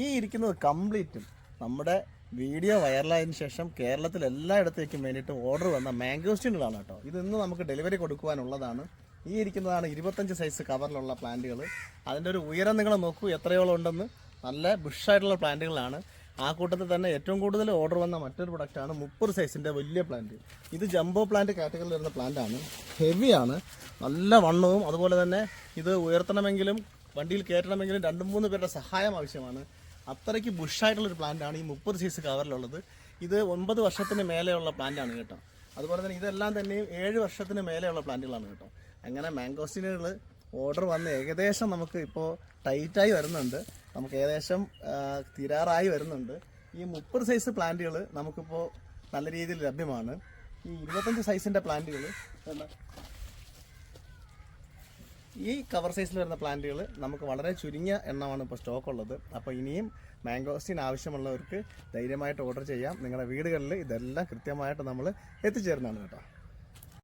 ഈ ഇരിക്കുന്നത് കംപ്ലീറ്റും നമ്മുടെ വീഡിയോ വൈറലായതിനു ശേഷം കേരളത്തിൽ എല്ലായിടത്തേക്കും വേണ്ടിയിട്ട് ഓർഡർ വന്ന മാംഗോസ്റ്റീനുകളാണ് കേട്ടോ. ഇത് ഇന്ന് നമുക്ക് ഡെലിവറി കൊടുക്കുവാനുള്ളതാണ്. ഈ ഇരിക്കുന്നതാണ് ഇരുപത്തഞ്ച് സൈസ് കവറിലുള്ള പ്ലാന്റുകൾ അതിന്റെ ഒരു ഉയരം നിങ്ങൾ നോക്കൂ എത്രയോളം ഉണ്ടെന്ന്. നല്ല ബുഷായിട്ടുള്ള പ്ലാന്റുകളാണ് ആ കൂട്ടത്തിൽ തന്നെ ഏറ്റവും കൂടുതൽ ഓർഡർ വന്ന മറ്റൊരു പ്രൊഡക്റ്റാണ് മുപ്പത് സൈസിന്റെ വലിയ പ്ലാന്റ് ഇത് ജംബോ പ്ലാന്റ് കാറ്റഗറിയിൽ വരുന്ന പ്ലാന്റാണ് ഹെവിയാണ് നല്ല വണ്ണവും അതുപോലെ തന്നെ ഇത് ഉയർത്തണമെങ്കിലും വണ്ടിയിൽ കയറ്റണമെങ്കിലും രണ്ട് മൂന്ന് പേരുടെ സഹായം ആവശ്യമാണ്. അത്രയ്ക്ക് ബുഷായിട്ടുള്ളൊരു പ്ലാന്റാണ് ഈ മുപ്പത് സൈസ് കവറിലുള്ളത് ഇത് ഒൻപത് വർഷത്തിന് മേലെയുള്ള പ്ലാന്റാണ് കേട്ടോ. അതുപോലെ തന്നെ ഇതെല്ലാം തന്നെ ഏഴ് വർഷത്തിന് മേലെയുള്ള പ്ലാന്റുകളാണ് കേട്ടോ. അങ്ങനെ മാംഗോസ്റ്റിനുകൾ ഓർഡർ വന്ന് ഏകദേശം നമുക്ക് ഇപ്പോൾ ടൈറ്റായി വരുന്നുണ്ട്. നമുക്ക് ഏകദേശം തിരാറായി വരുന്നുണ്ട്. ഈ മുപ്പത് സൈസ് പ്ലാന്റുകൾ നമുക്കിപ്പോൾ നല്ല രീതിയിൽ ലഭ്യമാണ്. ഈ ഇരുപത്തഞ്ച് സൈസിന്റെ പ്ലാന്റുകൾ ഈ കവർ സൈസിൽ വരുന്ന പ്ലാന്റുകൾ നമുക്ക് വളരെ ചുരുങ്ങിയ എണ്ണമാണ് ഇപ്പോൾ സ്റ്റോക്ക് ഉള്ളത്. അപ്പോൾ ഇനിയും മാംഗോസ്റ്റീൻ ആവശ്യമുള്ളവർക്ക് ധൈര്യമായിട്ട് ഓർഡർ ചെയ്യാം. നിങ്ങളുടെ വീടുകളിൽ ഇതെല്ലാം കൃത്യമായിട്ട് നമ്മൾ എത്തിച്ചേരുന്നതാണ് കേട്ടോ.